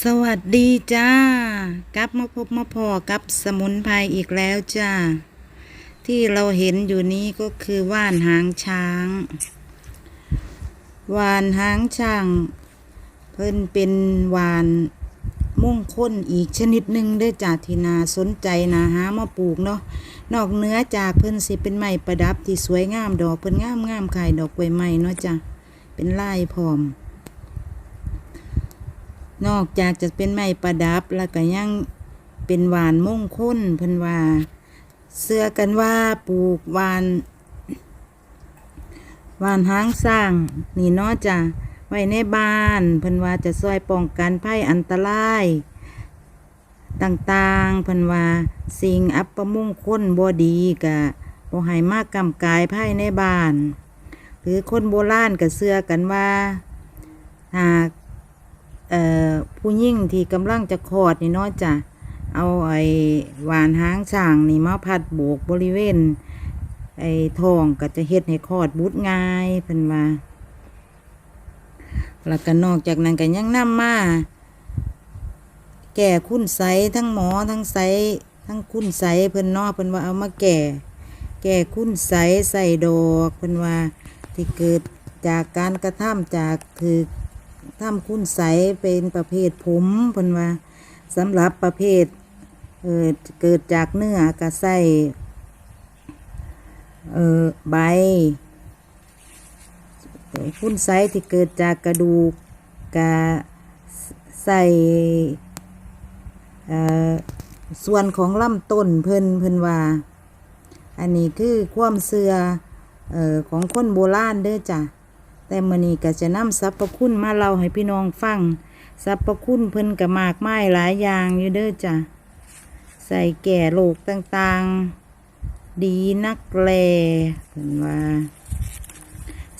สวัสดีจ้ากลับมาพบมาพอกับสมุนไพรอีกแล้วจ้า ที่เราเห็นอยู่นี้ก็คือว่านหางช้าง ว่านหางช้าง เพิ่นเป็นว่านมุ่งค้นอีกชนิดหนึ่งด้อจ้าที่นาสนใจนาหามาปลูกเนาะนอกเนื้อจากเพิ่นสิเป็นไม้ประดับที่สวยงามดอกเพิ่นงามงามๆขายดอกกล้วยไม้เนาะจ้าเป็นลายพร้อม นอกจากจะเป็นไม้ประดับแล้วก็ยังเป็นหวานมงคลเพิ่นว่า เสื้อกันว่าปลูกหวานหวานหางสร้าง นี่เนาะจ้ะไว้ในบ้านเพิ่นว่าจะช่วยป้องกันภัยอันตราย ต่างๆเพิ่นว่าสิ่งอัปมงคลบ่ดีก็บ่ให้มากกำกายภายในบ้าน หรือคนโบราณก็เชื่อกันว่า ผู้ยิ่งที่กำลังจะคลอดนี่เนาะจ้ะเอาไอ้หวานหางช่างนี่มาพัดโบกบริเวณ ไอ้ท้องก็จะเฮ็ดให้คลอดบุตรง่ายเพิ่นว่าแล้วก็นอกจากนั้นก็ยังนำมา แก่คุณใสทั้งหมอทั้งใสทั้งคุณใสเพิ่นนาะเพิ่นว่าเอามาแก่ แก่คุณใสใส่ดอกเพิ่นว่าที่เกิดจากการกระทำจากคือ ทำคุณใสเป็นประเภทผมเพิ่นว่าสำหรับประเภทเเกิดจากเนื้อกระใส่ใบคุณใสที่เกิดจากกระดูกกะใส่ส่วนของลำต้นเพิ่นเพิ่นว่า อันนี้คือความเสือออของคนโบราณเด้อจ้ะ แต่มื้อนี้ก็จะนำสรรพคุณมาเล่าให้พี่น้องฟังสรรพคุณเพิ่นก็มากมายหลายอย่างอยู่เด้อจ้ะใส่แก่โรคต่างๆ ดีนักแลเพิ่นว่า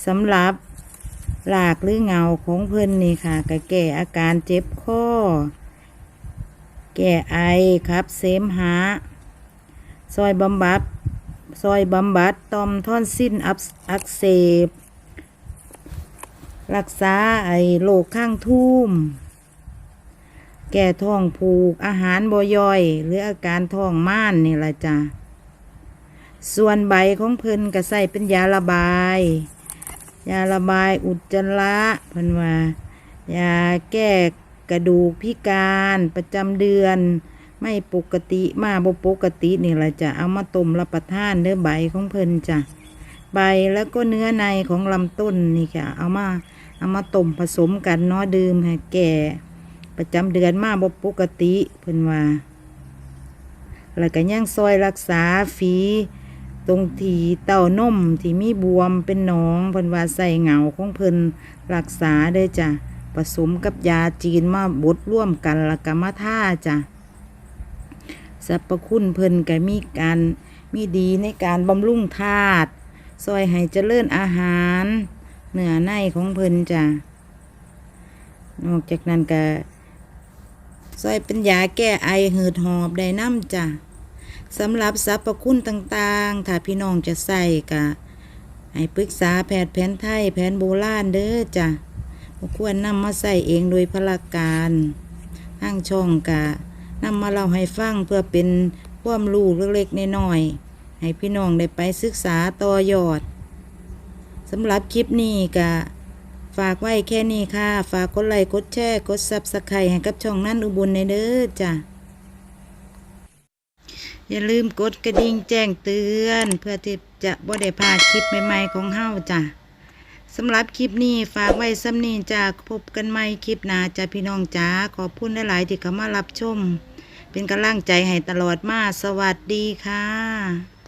สำหรับหลากหรือเงาของเพิ่นนี่ค่ะก็แก้อาการเจ็บคอแก้ไอครับเสมหะซอยบำบัดซอยบำบัดตอมท่อนสิ้นอักเสบ รักษาไอ้โรคข้างทุ่ม แก่ท้องผูก อาหารบ่ย่อย หรืออาการท้องม่านนี่ละจ้ะ ส่วนใบของเพิ่นก็ใส่เป็นยาระบาย ยาระบายอุจจาระเพิ่นว่ายาแก้กระดูกพิการประจำเดือน ไม่ปกติมาบ่ปกตินี่ละจ้ะ เอามาต้มรับประทานเด้อใบของเพิ่นจ้ะ ใบแล้วก็เนื้อในของลำต้นนี่ค่ะ เอามาเอามาต้มผสมกันเนาะดื่มให้แก่ ประจำเดือนมาบปกติเพิ่นว่าแล้วก็ยังซอยรักษาฝีตรงที่เต้านมที่มีบวมเป็นหนองเพิ่นว่าใส่เหงาของเพิ่นรักษาเด้จ้ะผสมกับยาจีนมาบดร่วมกันแล้วก็มาท่าจ้ะสรรพคุณเพิ่นก็มีการมีดีในการบำรุงธาตุ ซอยให้เจริญอาหารเนื้อในของเพิ่นจ้ะนอกจากนั้นก็ซอยเป็นยาแก้ไอหืดหอบได้น้ำจ้ะสำหรับสรรพคุณต่างๆ ถ้าพี่น้องจะใส่ก็ให้ปรึกษาแพทย์แผนไทยแผนโบราณเด้อจ้ะควรนำมาใส่เองโดยพละการทางช่องกะนำมาเล่าให้ฟังเพื่อเป็นความรู้เล็กๆน้อยๆ ให้พี่น้องได้ไปศึกษาต่อยอดสำหรับคลิปนี้ก็ฝากไว้แค่นี้ค่ะ ฝากกดไลค์กดแชร์กดซับสไครต์ให้กับช่องนั่นอุบลในเด้อจ้ะอย่าลืมกดกระดิ่งแจ้งเตือน เพื่อที่จะบ่ได้พลาดคลิปใหม่ๆของเฮาจ้ะสำหรับคลิปนี้ฝากไว้ซ้ำนี้จ้ะพบกันใหม่คลิปหน้าจ้ะพี่น้องจ้าขอบคุณหลายๆที่เข้ามารับชม เป็นกำลังใจให้ตลอดมาสวัสดีค่ะ